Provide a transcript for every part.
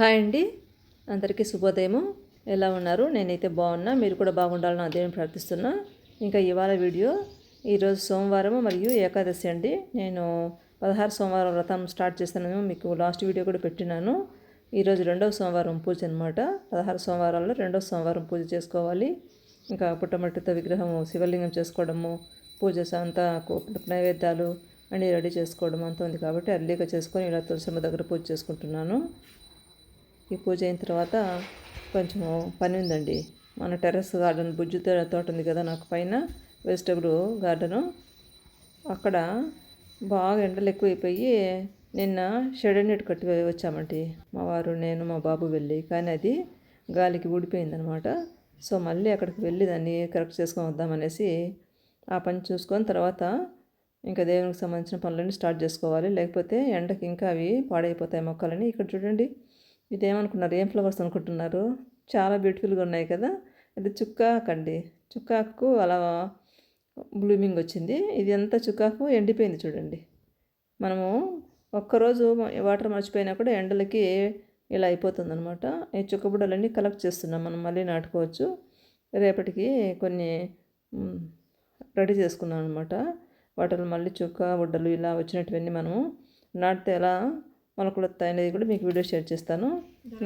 Hi అండి. అందరికీ శుభోదయము. ఎలా ఉన్నారు? నేనైతే బాగున్నా. మీరు కూడా బాగుండాలని అదేమి ప్రార్థిస్తున్నా. ఇంకా ఇవాళ వీడియో ఈరోజు సోమవారం మరియు ఏకాదశి అండి. నేను పదహారు సోమవారం వ్రతం స్టార్ట్ చేస్తాను మీకు లాస్ట్ వీడియో కూడా పెట్టినాను. ఈరోజు రెండవ సోమవారం పూజ అనమాట పదహారు సోమవారాల్లో రెండవ సోమవారం పూజ చేసుకోవాలి. ఇంకా పుట్టమట్టితో విగ్రహము శివలింగం చేసుకోవడము పూజ అంతా నైవేద్యాలు అన్నీ రెడీ చేసుకోవడం అంతా ఉంది కాబట్టి అర్లీగా చేసుకొని ఇలా తులసమ్మ దగ్గర పూజ చేసుకుంటున్నాను. ఈ పూజ అయిన తర్వాత కొంచెం పని ఉందండి. మన టెర్రస్ గార్డెన్ బుజ్జు తోట ఉంది కదా నాకు పైన. Vegetable garden. అక్కడ బాగా ఎండలు ఎక్కువైపోయి నిన్న షెడ్ నెట్ కట్టి వచ్చామండి. మా వారు నేను మా బాబు వెళ్ళి. కానీ అది గాలికి ఊడిపోయిందనమాట. సో మళ్ళీ అక్కడికి వెళ్ళి దాన్ని కరెక్ట్ చేసుకొని వద్దామనేసి ఆ పని చూసుకొని తర్వాత ఇంకా దేవునికి సంబంధించిన పనులన్నీ స్టార్ట్ చేసుకోవాలి. లేకపోతే ఎండకి ఇంకా అవి పాడైపోతాయి మొక్కలని. ఇక్కడ చూడండి. ఇదేమనుకున్నారు? ఏం ఫ్లవర్స్ అనుకుంటున్నారు? చాలా బ్యూటిఫుల్గా ఉన్నాయి కదా? ఇది చుక్కాకు అండి చుక్కాకు అలా బ్లూమింగ్ వచ్చింది. ఇది ఎంత చుక్కాకు? ఎండిపోయింది చూడండి. మనము ఒక్కరోజు వాటర్ మర్చిపోయినా కూడా ఎండలకి ఇలా అయిపోతుంది అనమాట ఈ చుక్కబుడ్డలన్నీ కలెక్ట్ చేస్తున్నాం మనం మళ్ళీ నాటుకోవచ్చు. రేపటికి కొన్ని రెడీ చేసుకున్నాం అనమాట వాటిని మళ్ళీ చుక్క బుడ్డలు ఇలా వచ్చినటువన్నీ మనము నాటితే ఎలా మొలకలు వస్తాయి అనేది కూడా మీకు వీడియో షేర్ చేస్తాను.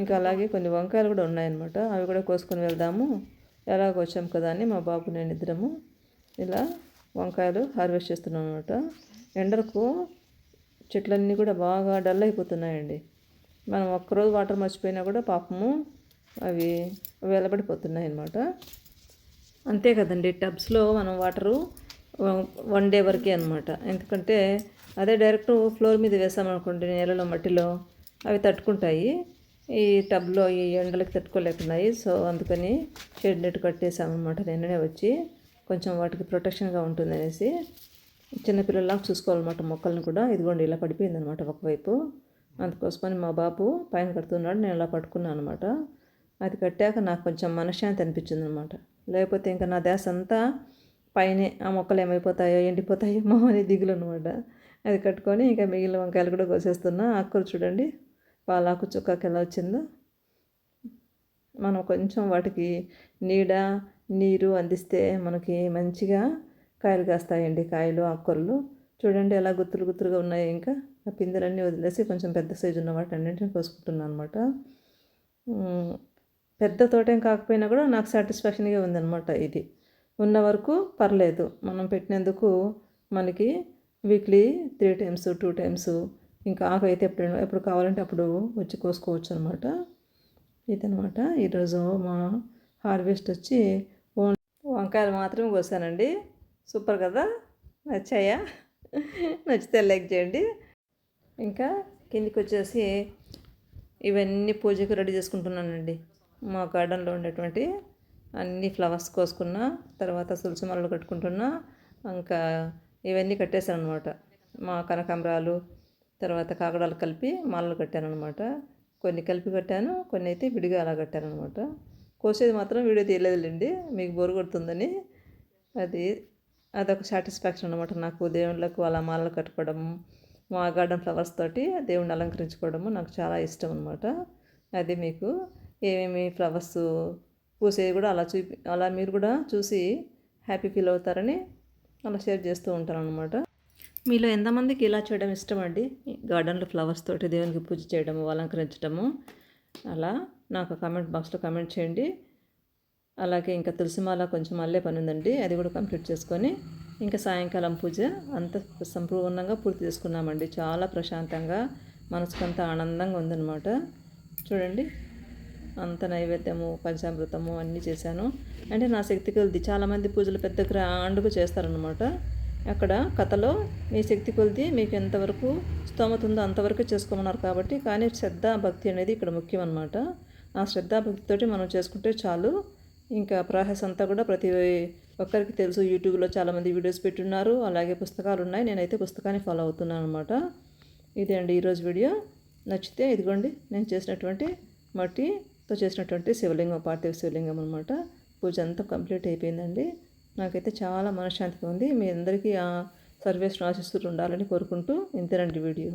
ఇంకా అలాగే కొన్ని వంకాయలు కూడా ఉన్నాయన్నమాట. అవి కూడా కోసుకొని వెళ్దాము. ఎలాగ వచ్చాము కదా అని మా బాబు నేను ఇద్దరము ఇలా వంకాయలు హార్వెస్ట్ చేస్తున్నాం అనమాట ఎండలకు చెట్లన్నీ కూడా బాగా డల్ అయిపోతున్నాయండి. మనం ఒక్కరోజు వాటర్ మర్చిపోయినా కూడా పాపము అవి వెలబడిపోతున్నాయి అన్నమాట. అంతే కదండి టబ్స్లో మనం వాటరు వన్ డే వరకే అనమాట ఎందుకంటే అదే డైరెక్ట్ ఫ్లోర్ మీద వేసామనుకోండి నేలలో మట్టిలో అవి తట్టుకుంటాయి. ఈ టబ్లో ఈ ఎండలకి తట్టుకోలేకున్నాయి. సో అందుకని షెడ్ నెట్ కట్టేసామన్నమాట నిన్ననే వచ్చి. కొంచెం వాటికి ప్రొటెక్షన్గా ఉంటుంది అనేసి చిన్నపిల్లలాగా చూసుకోవాలన్నమాట మొక్కలను కూడా. ఇదిగోండి ఇలా పడిపోయింది అనమాట ఒకవైపు. అందుకోసమని మా బాబు పైన కడుతున్నాడు నేను ఇలా పట్టుకున్నాను అనమాట అది కట్టాక నాకు కొంచెం మనశ్శాంతి అనిపించింది అనమాట లేకపోతే ఇంకా నా దేశ అంతా పైనే ఆ మొక్కలు ఏమైపోతాయో ఎండిపోతాయేమో అని దిగులు అనమాట అది కట్టుకొని ఇంకా మిగిలిన వంకాయలు కూడా కోసేస్తున్నా. ఆకుకూర చూడండి పాలాకు చుక్కకి ఎలా వచ్చిందో. మనం కొంచెం వాటికి నీడ నీరు అందిస్తే మనకి మంచిగా కాయలు కాస్తాయండి కాయలు ఆకుకూరలు. చూడండి ఎలా గుత్తులు గుత్తులుగా ఉన్నాయి. ఇంకా ఆ పిందెలన్నీ వదిలేసి కొంచెం పెద్ద సైజు ఉన్న వాటి అన్నింటిని కోసుకుంటున్నాను అనమాట పెద్ద తోటేం కాకపోయినా కూడా నాకు సాటిస్ఫాక్షన్గా ఉందన్నమాట ఇది. ఉన్న వరకు పర్లేదు. మనం పెట్టినందుకు మనకి weekly three times two times ఇంకా ఆకు అయితే ఎప్పుడు ఎప్పుడు కావాలంటే అప్పుడు వచ్చి కోసుకోవచ్చు అనమాట ఇదనమాట ఈరోజు మా హార్వెస్ట్ వచ్చి వంకాయలు మాత్రమే కోసానండి. సూపర్ కదా? నచ్చాయా? నచ్చితే లైక్ చేయండి. ఇంకా కిందికి వచ్చేసి ఇవన్నీ పూజకు రెడీ చేసుకుంటున్నానండి. మా గార్డెన్లో ఉండేటువంటి అన్ని ఫ్లవర్స్ కోసుకున్న తర్వాత తులసి కట్టుకుంటున్నా ఇంకా ఇవన్నీ కట్టేశాను అనమాట మా కనకాంబరాలు తర్వాత కాకడాలు కలిపి మాలలు కట్టాను అనమాట కొన్ని కలిపి కట్టాను కొన్ని అయితే విడిగా అలా కట్టాను అనమాట కోసేది మాత్రం వీడియో తీయలేదులేండి మీకు బోరు కొడుతుందని. అది అదొక సాటిస్ఫాక్షన్ అనమాట నాకు దేవుళ్ళకు అలా మాలలు కట్టుకోవడం మా గార్డెన్ ఫ్లవర్స్ తోటి దేవుణ్ణి అలంకరించుకోవడము నాకు చాలా ఇష్టం అనమాట అది మీకు ఏమేమి ఫ్లవర్స్ పూసేది కూడా అలా చూపి అలా మీరు కూడా చూసి హ్యాపీ ఫీల్ అవుతారని అలా షేర్ చేస్తూ ఉంటాను అనమాట మీలో ఎంతమందికి ఇలా చేయడం ఇష్టం అండి గార్డెన్లో ఫ్లవర్స్ తోటి దేవునికి పూజ చేయడము అలంకరించడము అలా నాకు కామెంట్ బాక్స్లో కామెంట్ చేయండి. అలాగే ఇంకా తులసిమాల కొంచెం మళ్ళీ పని ఉందండి అది కూడా కంప్లీట్ చేసుకొని ఇంకా సాయంకాలం పూజ అంత సంపూర్ణంగా పూర్తి చేసుకున్నామండి. చాలా ప్రశాంతంగా మనసుకంతా ఆనందంగా ఉందన్నమాట. చూడండి. అంత నైవేద్యము పంచామృతము అన్నీ చేశాను. అంటే నా శక్తి కొలిది చాలామంది పూజలు పెద్ద గ్రాండ్గా చేస్తారనమాట అక్కడ కథలో మీ శక్తి కొలిది మీకు ఎంతవరకు స్తోమత ఉందో అంతవరకు చేసుకోమన్నారు కాబట్టి కానీ శ్రద్ధ భక్తి అనేది ఇక్కడ ముఖ్యం అనమాట ఆ శ్రద్ధ భక్తితోటి మనం చేసుకుంటే చాలు. ఇంకా ప్రాసెస్ అంతా కూడా ప్రతి ఒక్కరికి తెలుసు. యూట్యూబ్లో చాలామంది వీడియోస్ పెట్టున్నారు. అలాగే పుస్తకాలు ఉన్నాయి. నేనైతే పుస్తకాన్ని ఫాలో అవుతున్నాను అనమాట ఇదే అండి ఈరోజు వీడియో. నచ్చితే ఇదిగోండి నేను చేసినటువంటి మట్టి తో చేసినటువంటి శివలింగం పార్థివ శివలింగం అనమాట పూజ అంతా కంప్లీట్ అయిపోయిందండి. నాకైతే చాలా మనశ్శాంతిగా ఉంది. మీ అందరికీ ఆ సర్వేస్ ఆశిస్తూ ఉండాలని కోరుకుంటూ ఇంతేనండి వీడియో.